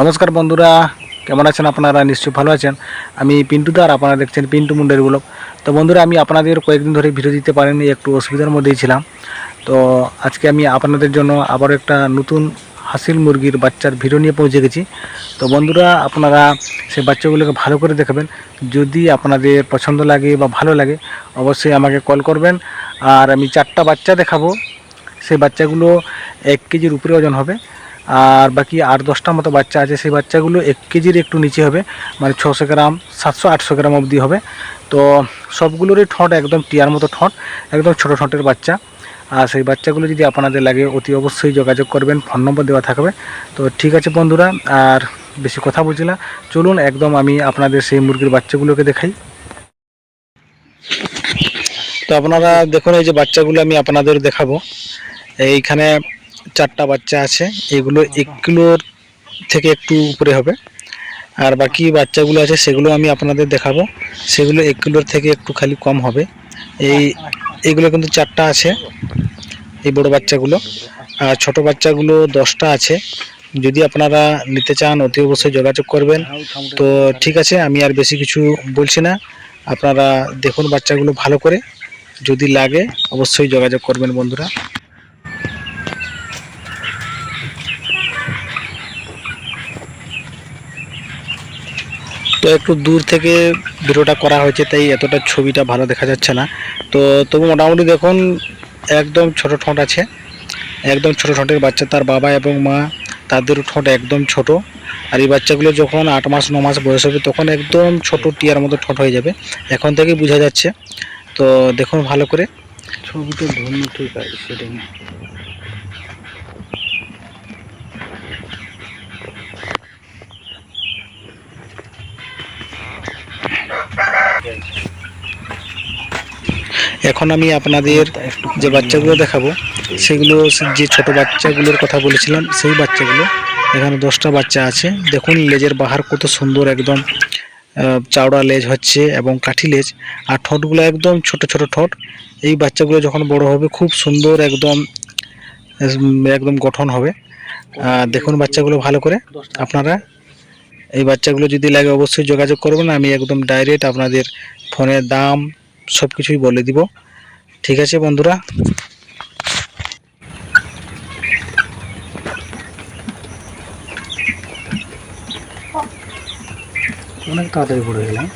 নমস্কার বন্ধুরা, কেমন আছেন আপনারা? নিশ্চয়ই ভালো আছেন। আমি পিন্টু আর আপনারা দেখছেন পিন্টু মুন্ডের ব্লগ। তো বন্ধুরা, আমি আপনাদের কয়েকদিন ধরে ভিডিও দিতে পারিনি, একটু অসুবিধার মধ্যেই ছিলাম। তো আজকে আমি আপনাদের জন্য আবারও একটা নতুন হাসিল মুরগির বাচ্চার ভিডিও নিয়ে পৌঁছে গেছি। তো বন্ধুরা, আপনারা সেই বাচ্চাগুলোকে ভালো করে দেখবেন। যদি আপনাদের পছন্দ লাগে বা ভালো লাগে, অবশ্যই আমাকে কল করবেন। আর আমি চারটা বাচ্চা দেখাবো। সেই বাচ্চাগুলো এক কেজির উপরে ওজন হবে। আর বাকি আট দশটা মতো বাচ্চা আছে, সেই বাচ্চাগুলো এক কেজির একটু নিচে হবে মানে ছশো গ্রাম, সাতশো, আটশো গ্রাম অবধি হবে। তো সবগুলোরই ঠোঁট একদম টিয়ার মতো ঠোঁট, একদম ছোটো ঠোঁটের বাচ্চা। আর সেই বাচ্চাগুলো যদি আপনাদের লাগে, অতি অবশ্যই যোগাযোগ করবেন, ফোন নম্বর দেওয়া থাকবে। তো ঠিক আছে বন্ধুরা, আর বেশি কথা বলছি না। চলুন, একদম আমি আপনাদের সেই মুরগির বাচ্চাগুলোকে দেখাই। তো আপনারা দেখুন, এই যে বাচ্চাগুলো আমি আপনাদের দেখাবো। এইখানে চারটা বাচ্চা আছে। এগুলো এক কিলোর থেকে একটু উপরে হবে। আর বাকি বাচ্চাগুলো আছে সেগুলো আমি আপনাদের দেখাবো। সেগুলো এক কিলোর থেকে একটু খালি কম হবে। এই এগুলো কিন্তু চারটা আছে এই বড় বাচ্চাগুলো। আর ছোট বাচ্চাগুলো দশটা আছে। যদি আপনারা নিতে চান অতি অবশ্যই যোগাযোগ করবেন। তো ঠিক আছে আমি আর বেশি কিছু বলছি না। আপনারা দেখুন বাচ্চাগুলো ভালো করে। যদি লাগে অবশ্যই যোগাযোগ করবেন বন্ধুরা। তো একটু দূর থেকে ভিডিওটা করা হয়েছে, তাই এতটা ছবিটা ভালো দেখা যাচ্ছে না। তো তবু মোটামুটি দেখুন, একদম ছোট ঠোঁট আছে, একদম ছোট ঠোঁটের বাচ্চা, তার বাবা এবং মা, তাদের ঠোঁট একদম ছোট। আর এই বাচ্চাগুলো যখন আট মাস, ন মাস বয়স হবে, তখন একদম ছোট টিয়ার মতো ঠোঁট হয়ে যাবে। এখন থেকেই বোঝা যাচ্ছে। তো দেখুন ভালো করে। ছবিতে ধন্য ঠিক আছে এখন আমি আপনাদের যে বাচ্চাগুলো দেখাবো, সেগুলো যে ছোট বাচ্চাগুলোর কথা বলেছিলাম, সেই বাচ্চাগুলো, এখানে দশটা বাচ্চা আছে। দেখুন, লেজের বাহার কত সুন্দর একদম চাওড়া লেজ হচ্ছে এবং কাঠি লেজ। আর ঠোঁটগুলো একদম ছোট ছোট ঠোঁট। এই বাচ্চাগুলো যখন বড় হবে, খুব সুন্দর একদম একদম গঠন হবে। দেখুন বাচ্চাগুলো ভালো করে। আপনারা এই বাচ্চাগুলো যদি লাগে অবশ্যই যোগাযোগ করবেন। আমি একদম ডাইরেক্ট আপনাদের ফোনের দাম সব কিছুই বলে দিব। ঠিক আছে বন্ধুরা? অনেক তাড়াতাড়ি পড়ে গেলাম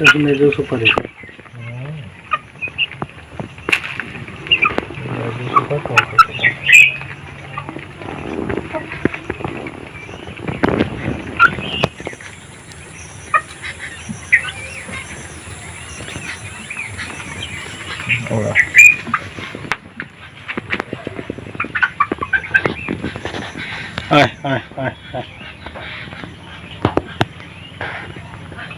તો તમે જોશો પડે Olá. Ai, ai, ai, ai.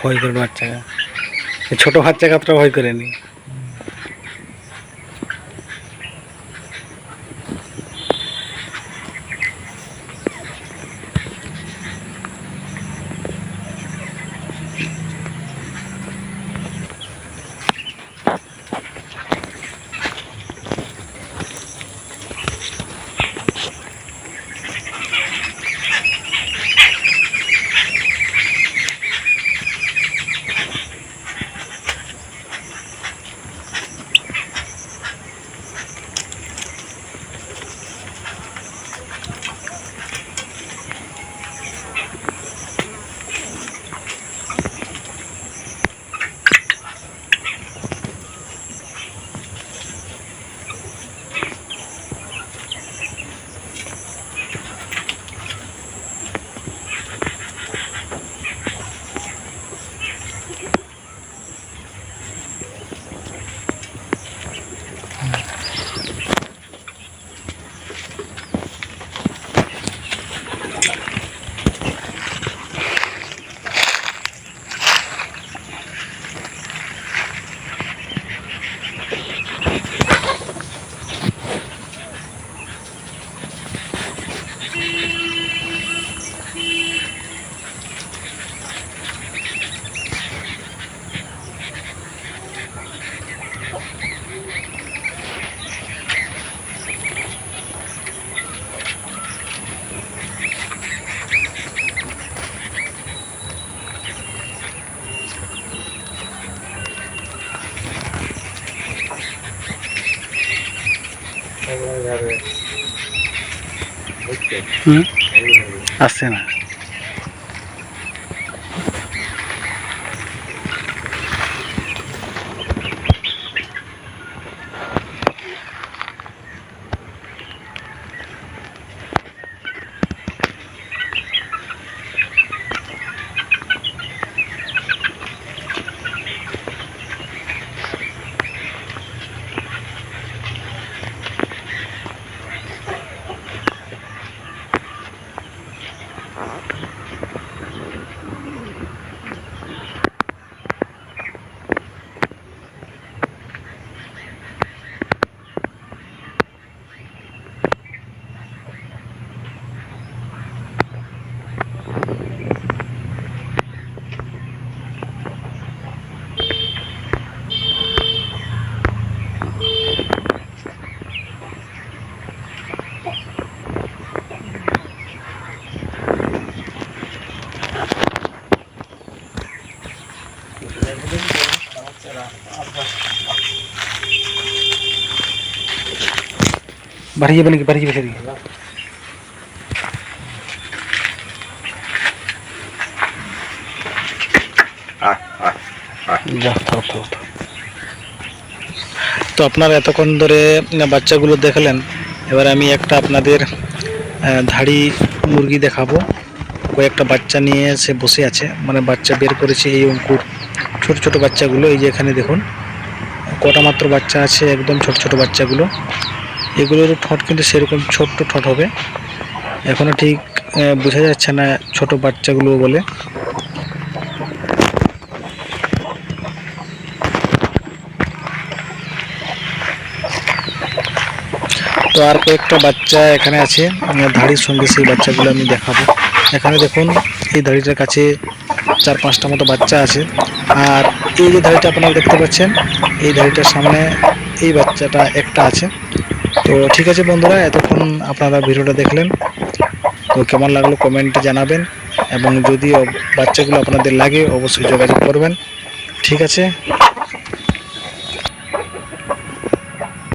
ভয় করে বাচ্চাকে ছোটো বাচ্চাকে অতটা ভয় করেনি। আসছে না। বাড়ি যাবে নাকি বাড়ি যাবে। তো আপনারা এতক্ষণ ধরে বাচ্চাগুলো দেখলেন, এবার আমি একটা আপনাদের ধাড়ি মুরগি দেখাবো। কয়েকটা বাচ্চা নিয়ে সে বসে আছে মানে বাচ্চা বের করেছে এই অঙ্কুর। ছোট ছোট বাচ্চাগুলো, এই যে এখানে দেখুন, কটা মাত্র বাচ্চা আছে, একদম ছোট ছোট বাচ্চাগুলো। এগুলোর ঠোঁট কিন্তু সেরকম ছোট্ট ঠোঁট হবে। এখনও ঠিক বোঝা যাচ্ছে না ছোট বাচ্চাগুলো বলে। তো আর কয়েকটা বাচ্চা এখানে আছে ধাড়ির সঙ্গে সেই বাচ্চাগুলো আমি দেখাবো। এখানে দেখুন, এই ধাড়িটার কাছে চার পাঁচটা মতো বাচ্চা আছে। আর এই যে ধাড়িটা আপনারা দেখতে পাচ্ছেন, এই ধাড়িটার সামনে এই বাচ্চাটা একটা আছে। তো ঠিক আছে বন্ধুরা, এতক্ষণ আপনারা ভিডিওটা দেখলেন। তো কেমন লাগল কমেন্টে জানাবেন এবং যদি বাচ্চাগুলো আপনাদের লাগে, অবশ্যই যোগাযোগ করবেন। ঠিক আছে?